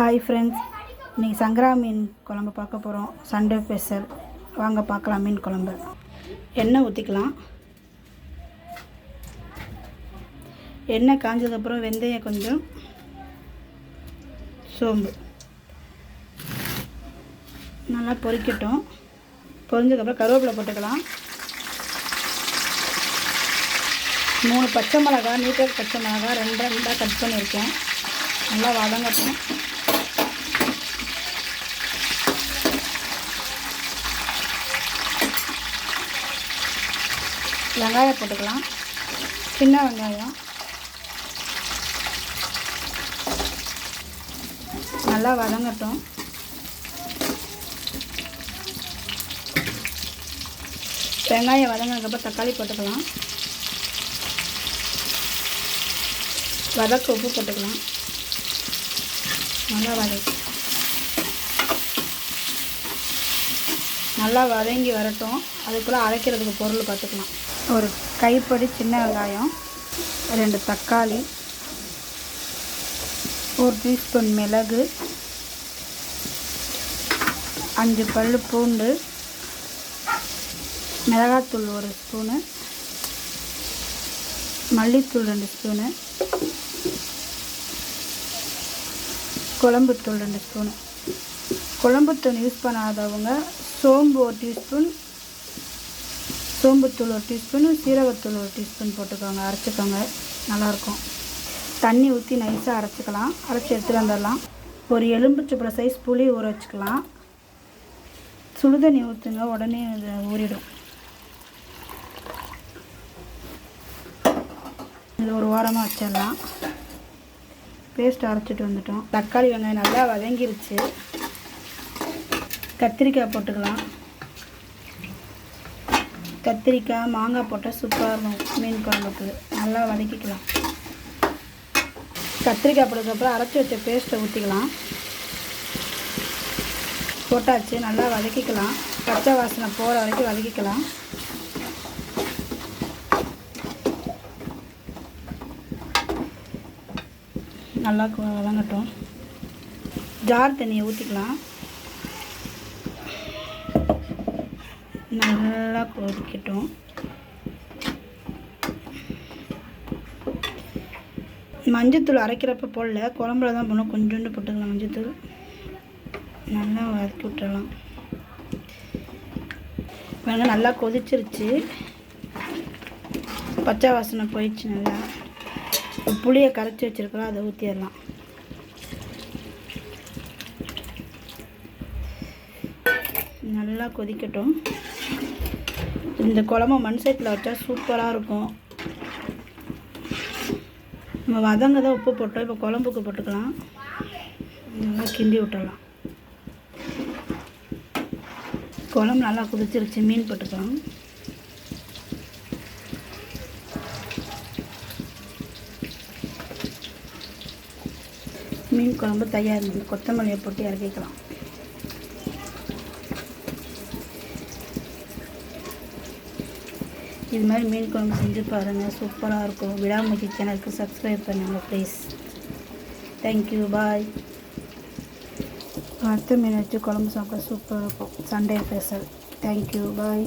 Hi friends இன்றைக்கி சங்கரா மீன் குழம்பு பார்க்க போகிறோம் சண்டே ஸ்பெஷல் வாங்க பார்க்கலாம் மீன் குழம்பு. எண்ணெய் ஊற்றிக்கலாம் எண்ணெய் காஞ்சதுக்கப்புறம் வெந்தயம் கொஞ்சம் சோம்பு. நல்லா பொரிக்கட்டும் பொரிஞ்சதுக்கப்புறம் கருவேப்பிலை போட்டுக்கலாம். மூணு பச்சை மிளகா நீட்டர் பச்சை மிளகா ரெண்டு ரெண்டாக கட் பண்ணியிருக்கேன். நல்லா வதங்கட்டும். வெங்காயம் போட்டுக்கலாம். சின்ன வெங்காயம். நல்லா வதங்கட்டும். வெங்காயம் வதங்கினதுக்கப்புறம் தக்காளி போட்டுக்கலாம். வதக்க உப்பு போட்டுக்கலாம். நல்லா வதக்கு. நல்லா வதங்கி வரட்டும். அதுக்குள்ளே அரைக்கிறதுக்கு பொருள் பார்த்துக்கலாம். ஒரு கைப்படி சின்ன வெங்காயம் ரெண்டு தக்காளி ஒரு டீஸ்பூன் மிளகு அஞ்சு பல் பூண்டு மிளகாத்தூள் ஒரு ஸ்பூனு மல்லித்தூள் ரெண்டு ஸ்பூனு குழம்புத்தூள் ரெண்டு ஸ்பூனு. குழம்புத்தூள் யூஸ் பண்ணாதவங்க சோம்பு ஒரு டீஸ்பூன் சோம்புத்தூள் ஒரு டீஸ்பூன் சீரகத்தூள் ஒரு டீஸ்பூன் போட்டுக்கோங்க அரைச்சிக்கோங்க. நல்லாயிருக்கும். தண்ணி ஊற்றி நைஸாக அரைச்சிக்கலாம். அரைச்சி எடுத்துகிட்டு வந்துடலாம். ஒரு எலும்புச்சப்பட சைஸ் புளி ஊற வச்சுக்கலாம். சுடுதண்ணி ஊற்றுங்க உடனே இது ஊறிடும். இது ஒரு ஓரமாக வச்சிடலாம். பேஸ்ட் அரைச்சிட்டு வந்துட்டோம். தக்காளி வெங்காயம் நல்லா வதங்கிருச்சு. கத்திரிக்காய் போட்டுக்கலாம். கத்திரிக்காய் மாங்காய் போட்டால் சூப்பராக இருக்கும் மீன் குழம்புக்கு. நல்லா வதக்கிக்கலாம். கத்திரிக்காய் போட்டதுக்கப்புறம் அரைச்சி வச்ச பேஸ்ட்டை ஊற்றிக்கலாம் போட்டாச்சு நல்லா வதக்கிக்கலாம். பச்சை வாசனை போகிற வரைக்கும் வதக்கிக்கலாம். நல்லா வதங்கட்டும். ஜார் தண்ணியை ஊற்றிக்கலாம் நல்லா கொதிக்கட்டும். மஞ்சத்தூள் அரைக்கிறப்ப போடல. குழம்புல தான் போடணும். கொஞ்சோண்டு போட்டுக்கலாம் மஞ்சத்தூள். நல்லா வதக்கி விட்டுறலாம். பாருங்க நல்லா கொதிச்சிருச்சு. பச்சை வாசனை போயிடுச்சு நல்லா. புளியை கரைச்சி வச்சிருக்கிறோம். அதை ஊற்றிடலாம் நல்லா கொதிக்கட்டும். இந்த குழம்பு மண் சைட்டில் வச்சா சூப்பராக இருக்கும். நம்ம வதங்க தான் உப்பு போட்டோம். இப்போ குழம்புக்கு போட்டுக்கலாம். நல்லா கிண்டி விட்டுடலாம். குழம்பு நல்லா குதிச்சிருச்சு. மீன் போட்டுக்கலாம். மீன் குழம்பு தயார். கொத்தமல்லியை போட்டு இறக்கிக்கலாம். இது மாதிரி மீன் குழம்பு செஞ்சு பாருங்கள் சூப்பராக இருக்கும். விடாமுச்சி சேனலுக்கு சப்ஸ்கிரைப் பண்ணுங்கள் ப்ளீஸ் தேங்க்யூ பாய் அடுத்த மீன் வச்சு குழம்பு சாப்பிட சூப்பராக இருக்கும். Sunday special thank you bye